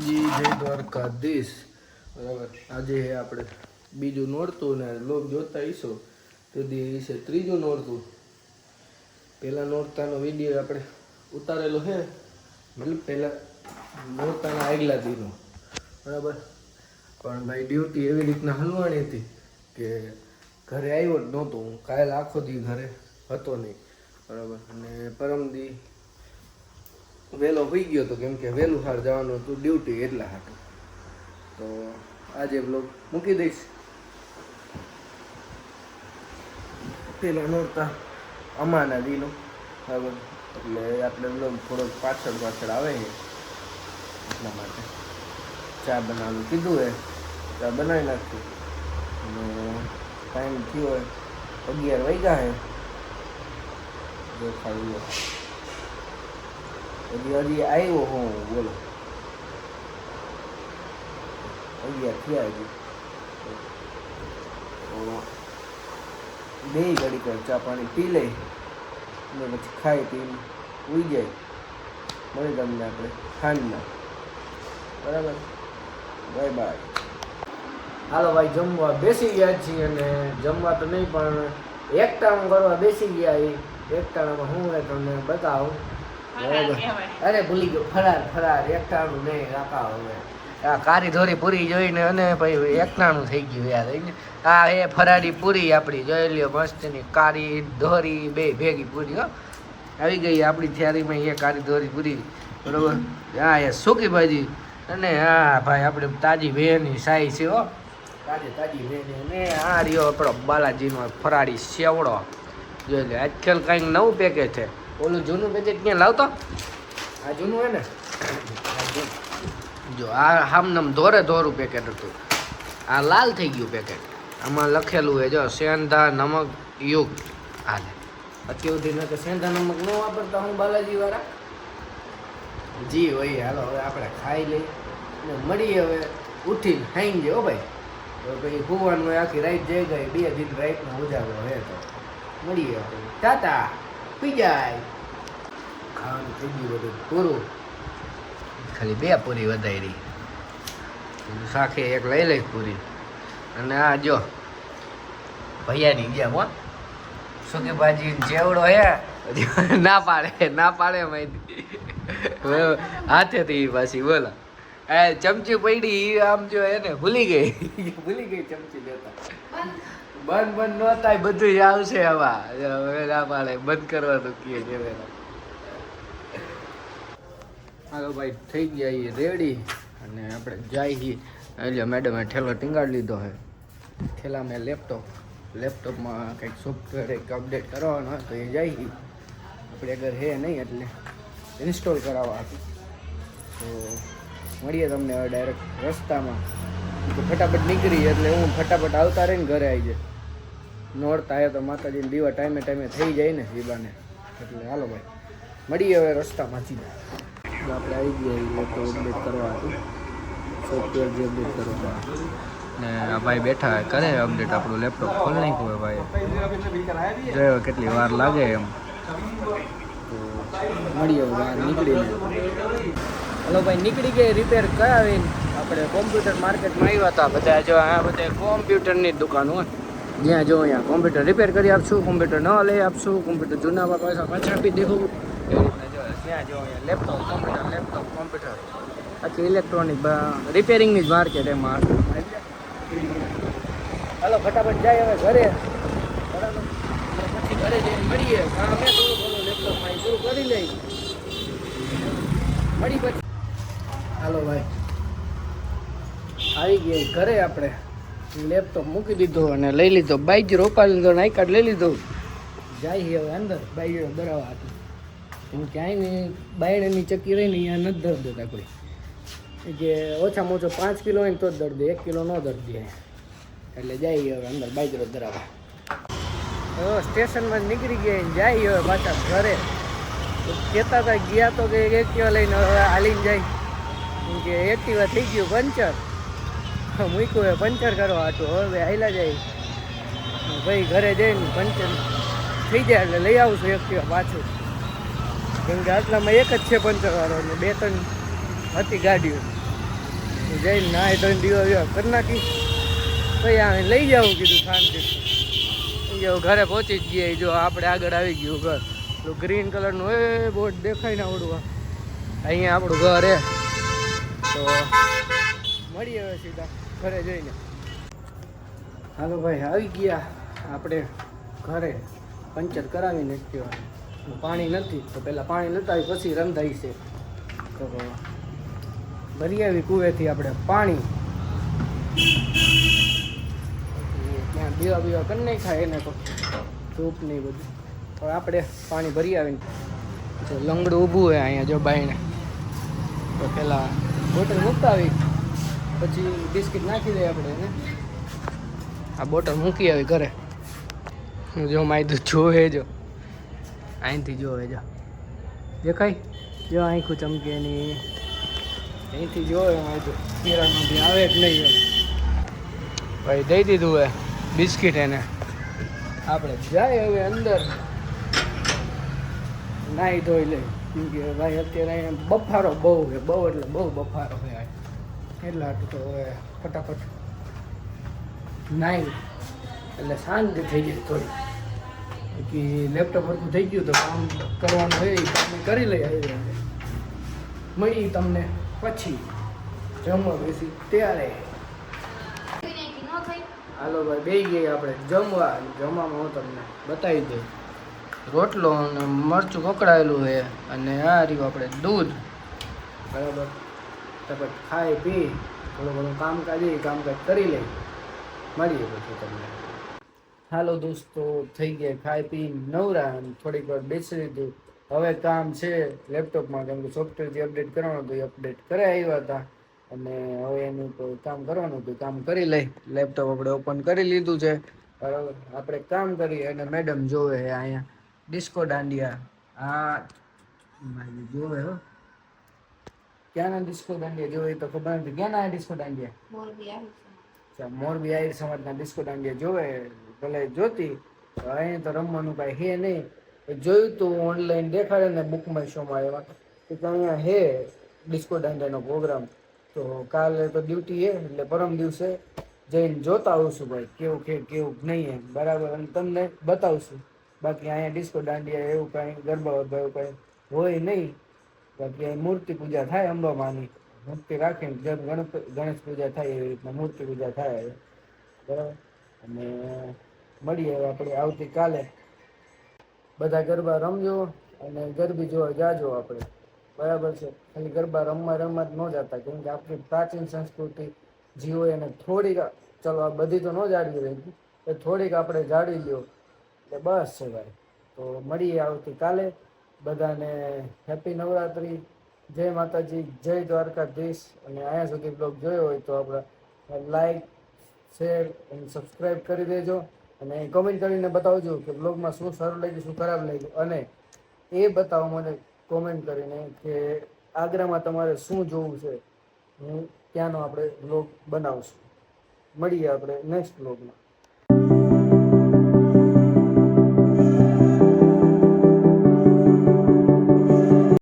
માતાજી, જય દ્વારકાધીશ. બરાબર. આજે આપણે બીજું નોરતું ને લોક જોતા ઈશો. તે દી છે ત્રીજું નોરતું. પહેલા નોરતાનો વીડિયો આપણે ઉતારેલો છે મતલબ પહેલા નોરતાના આગલા દીનો. બરાબર? પણ ભાઈ ડ્યુટી એવી રીતના હલવાણી હતી કે ઘરે આવ્યો જ નહોતો. હું કાલ આખો દી ઘરે હતો નહીં. બરાબર? અને પરમદી વહેલો હોઈ ગયો હતો કેમ કે વહેલું હાર જવાનું હતું, ડ્યુટી એટલા હાટું. તો આજે બ્લોગ મૂકી દઈશ. પેલો નોરતા અમાના દીનો. બરાબર એટલે આપણે બ્લોગ થોડોક પાછળ પાછળ આવે છે. એટલા માટે ચા બનાવવાનું કીધું હે. ચા બનાવી નાખ્યું અને ટાઈમ થયો હોય અગિયાર વાગ્યા હે. જો ખાઈ લો હજી આવ્યો હું, બોલો. અગિયાર થયા હજી. બે ઘડી ચા પાણી પી લઈ અને પછી ખાઈ પીને ઉઈ જાય. મળી તમને આપણે ખાંડના બરાબર? Bye bye. હાલો ભાઈ, જમવા બેસી ગયા છીએ અને જમવા તો નહીં, પણ એકટાણું કરવા બેસી ગયા એ એકટાણામાં હું તમને બતાવું. અરે ભૂલી ગયો ફરાર ફરાર એકટાણું નહીં રાખા હવે. આ કારી ધોરી પૂરી જોઈને અને ભાઈ એકટાણું થઈ ગયું યાર એને આ એ ફરારી પૂરી આપણી જોઈ લ્યો મસ્તની કારી ધોરી બે ભેગી પૂરી હો. આવી ગઈ આપણી થેરીમાં એ કારી ધોરી પૂરી બરોબર? હા એ સૂકી ભાજી અને હા ભાઈ આપણે તાજી વેની સાઈ છે હો. તાજી તાજી વેની અને આ રહ્યો આપણો બાલાજીનો ફરાળી સેવડો જોઈ લે આજકાલ કાંઈક નવું પેકેજ છે. ઓલું જૂનું પેકેટ ક્યાં લાવતો? આ જૂનું હોય ને? જો આ હામનમ ધોરે ધોરું પેકેટ હતું. આ લાલ થઈ ગયું પેકેટ આમાં લખેલું હોય જો સેંધા નમક યુક્ત. હાલે. અત્યાર સુધી તો સેંધા નમક ન વાપરતા હું બાલાજી વાળા જી હોય હાલો હવે આપણે ખાઈ લઈ ને મળીએ હવે ઉઠીને ખાઈ જાય હો ભાઈ. તો પછી ભુવાનું આખી રાઈટ જઈ ગઈ બે દિન રાઈટનો ઉજાગરો હે તો. મળીએ ટાટા! પી જાય. ખાવાનું થઈ ગયું બધું. પૂરું. ખાલી બે પૂરી વધારી. શાખે એક લઈ લઈ પૂરી. અને આ જો ભૈયાની ગયા હો. શું કે ભાજી જેવડો હે? ના પાડે ના પાડે માહિતી હાથેથી પાછી બોલો. એ ચમચી પડી આમ જો એને ભૂલી ગઈ. ભૂલી ગઈ ચમચી લેતા. બંધ બંધ ન થાય બધું આવશે આવા. હવે ના પાડે, બંધ કરવાનું કીએ છે હાલો ભાઈ, થઈ ગયા એ રેડી. અને આપણે જાય છીએ એટલે મેડમે ઠેલો ટીંગાડી લીધો છે ઠેલામાં લેપટોપ લેપટોપમાં કંઈક સોફ્ટવેર એક અપડેટ કરવાનો હોય તો એ જાય છીએ આપણે અગર હે નહીં એટલે ઇન્સ્ટોલ કરાવવા તો મળીએ તમને હવે ડાયરેક્ટ રસ્તામાં. તો ફટાફટ નીકળી એટલે હું ફટાફટ આવતા રહીને ઘરે આવી જાય. નોરતા આવ્યા તો માતાજીને દીવા ટાઈમે ટાઈમે થઈ જાય ને દીવાને એટલે હાલો ભાઈ મળીએ હવે રસ્તામાં સીધા આપણે આવી ગયા લેપટોપ અપડેટ કરવા હતું સોફ્ટવેર જે અપડેટ કરવા. ને આ ભાઈ બેઠા કરે અપડેટ આપણું લેપટોપ ખોલ નાખ્યું હોય ભાઈ જોયો કેટલી વાર લાગે એમ. તો મળીએ વાર બહાર નીકળીને હલો ભાઈ નીકળી ગઈ રિપેર કરાવીને. આપણે કોમ્પ્યુટર માર્કેટમાં આવ્યા હતા બધા જો આ બધા કોમ્પ્યુટરની જ દુકાન હોય. જ્યાં જો અહીંયા કોમ્પ્યુટર રિપેર કરી આપશું કોમ્પ્યુટર નવા લઈ આપશું કોમ્પ્યુટર જૂના પાછા પાછા આપી દેવું. એ રીતના જો ત્યાં જો અહીંયા લેપટોપ કોમ્પ્યુટર લેપટોપ કોમ્પ્યુટર આખી ઇલેક્ટ્રોનિક રિપેરિંગની જ માર્કેટ એમાં. હાલો, ફટાફટ જાય હવે ઘરે. બરાબર? પછી ઘરે જઈને મળીએ. કામ એ થોડું ઘણું લેપટોપમાં એ પૂરું કરી લઈ. મળી પછી. હાલો ભાઈ આવી ગયા ઘરે આપણે. લેપટોપ મૂકી દીધું અને લઈ લીધો. બાઈક રોપા લીધો, નાઈ કાર્ડ લઈ લીધું. જાય હવે અંદર. બાઈક દરાવા હતું કેમ ક્યાંય નહીં બાયણની ચક્કી રહીને અહીંયા નથી દર્દ દેતા કોઈ. કે ઓછામાં ઓછો પાંચ કિલો હોય ને તો જ દર્દ દે. એક કિલો ન દર્દ દે. એટલે જાય હવે અંદર બાઈક દરાવા. હવે સ્ટેશનમાં નીકળી ગયા જાય હવે પાછા ઘરે. તો કહેતા હતા ગયા તો કે એક્ટિવા લઈને હવે હાલીને જાય. કે એક્ટિવા થઈ ગયું પંચર. મૂક્યું હોય, પંચર કરવા હતું. હવે હાલ્યા જાય. ભાઈ ઘરે જઈને પંચર થઈ જાય એટલે લઈ આવું છું એક્ટિવા પાછું. કેમ કે આટલામાં એક જ છે પંચરવાળો ને બે ત્રણ હતી ગાડીઓ. જઈને નાય ત્રણ દીવા બીવા કરી નાખી. પછી આ લઈ જાવું કીધું શાંતિ લઈ ઘરે પહોંચી જ ગયા. જો આપણે આગળ આવી ગયું ઘર. તો ગ્રીન કલરનું એ બોર્ડ દેખાય ને આવડું. અહીંયા આપણું ઘર હે તો મળીએ હવે સીધા. ઘરે જઈને. હાલો ભાઈ, આવી ગયા. આપણે ઘરે પંચર કરાવી નાખ્યો. પાણી નથી. તો પહેલાં પાણી લતાવી આવી પછી રંધાઈ છે. તો ભરી આવી કુવેથી આપણે પાણી. ત્યાં દીવા બીવા કરી ખાય એને તો ધૂપ નહીં બધું. પણ આપણે પાણી ભરી આવીને જો લંગડું ઊભું હોય અહીંયા જો બાઈને. તો પહેલાં બોટલ મુકાવી. પછી બિસ્કિટ નાખી દઈએ આપણે એને. આ બોટલ મૂકી આવી ઘરે. જો માય માયતું જોવે જો. અહીંથી જોવે જો. દેખાય? જો આંખું ચમકે ની. અહીંથી જોવે માયતું કિરણમાં બી આવે જ નહીં ભાઈ દઈ દીધું હે બિસ્કિટ એને. આપણે જાય હવે અંદર. નાહી ધોઈ લે. કેમ કે ભાઈ અત્યારે બફારો બહુ છે, બહુ એટલે બહુ બફારો છે. એટલે આટલું તો હવે ફટાફટ. નાઈ. એટલે શાંતિ થઈ જાય થોડી. બાકી લેપટોપ હરખું થઈ ગયું તો કામ કરવાનું હોય એ કામ કરી લઈએ આવી મળી તમને પછી. જમવા બેસી ત્યારે. હાલો ભાઈ બે ગઈ આપણે. જમવા. જમવામાં હું તમને બતાવી દઉં. રોટલો અને મરચું કકડાયેલું છે અને આ રહ્યું આપણે દૂધ. બરાબર. પછી ખાઈ, પી, થોડું ઘણું કામકાજ એ કામકાજ કરી લઈ. મળીએ પછી તમને. હાલો દોસ્તો, થઈ ગયા ખાઈ, પી, નવરા થોડીક વાર બેસી લીધું. હવે કામ છે લેપટોપમાં, કેમ કે સોફ્ટવેર જે અપડેટ કરવાનું હતું અપડેટ કરે આવ્યા હતા. અને હવે એનું કામ કરવાનું હતું, કામ કરી લઈ. લેપટોપ આપણે ઓપન કરી લીધું છે. બરાબર. આપણે કામ કરીએ અને મેડમ જોવે અહીંયા. ડિસ્કો દાંડિયા આ જોવે હો. ક્યાંના ડિસ્કો દાંડિયા? જોવે તો ખબર નથી. ક્યાંના ડિસ્કો દાંડિયા? અચ્છા મોરબી આહિર સમાજના ડિસ્કો દાંડિયા જોવે. ભલે જોતી અહીં તો રમવાનું કાંઈ હે નહીં. જોયું તું ઓનલાઈન દેખાડે ને બુક માય શોમાં એવા કે અહીંયા હે ડિસ્કો દાંડિયાનો પ્રોગ્રામ તો કાલે તો ડ્યુટી હે એટલે પરમ દિવસે જઈને જોતા આવશું ભાઈ કેવું કે કેવું નહીં એમ. બરાબર અને તમને બતાવશું. બાકી અહીંયા ડિસ્કો દાંડિયા એવું કાંઈ ગરબા એવું કાંઈ હોય નહીં. બાકી મૂર્તિ પૂજા થાય અંબામાની. મૂર્તિ રાખીને જેમ ગણેશ પૂજા થાય એવી રીતના મૂર્તિ પૂજા થાય. બરાબર? અને મળીએ આપણે આવતીકાલે. બધા ગરબા રમજો અને ગરબી જોવા જાજો આપણે. બરાબર છે? ખાલી ગરબા રમવા રમવા જ ન જતા, કેમ કે આપણી પ્રાચીન સંસ્કૃતિ જીવો એને થોડીક, ચલો આ બધી તો ન જાળવી રહી, એ થોડીક આપણે જાળવી લ્યો. એટલે બસ છે ભાઈ. તો મળીએ આવતીકાલે. બધાને હેપી નવરાત્રી. જય માતાજી, જય દ્વારકાધીશ. અને અહીંયા સુધી બ્લોગ જોયો હોય તો આપણે લાઈક શેર અને સબસ્ક્રાઈબ કરી દેજો. અને કોમેન્ટ કરીને બતાવજો કે બ્લોગમાં શું સારું લાગ્યું, શું ખરાબ લાગ્યું. અને એ બતાવો મને કોમેન્ટ કરીને કે આગ્રામાં તમારે શું જોવું છે. હું ત્યાંનો આપણે બ્લોગ બનાવશું. મળીએ આપણે નેક્સ્ટ બ્લોગમાં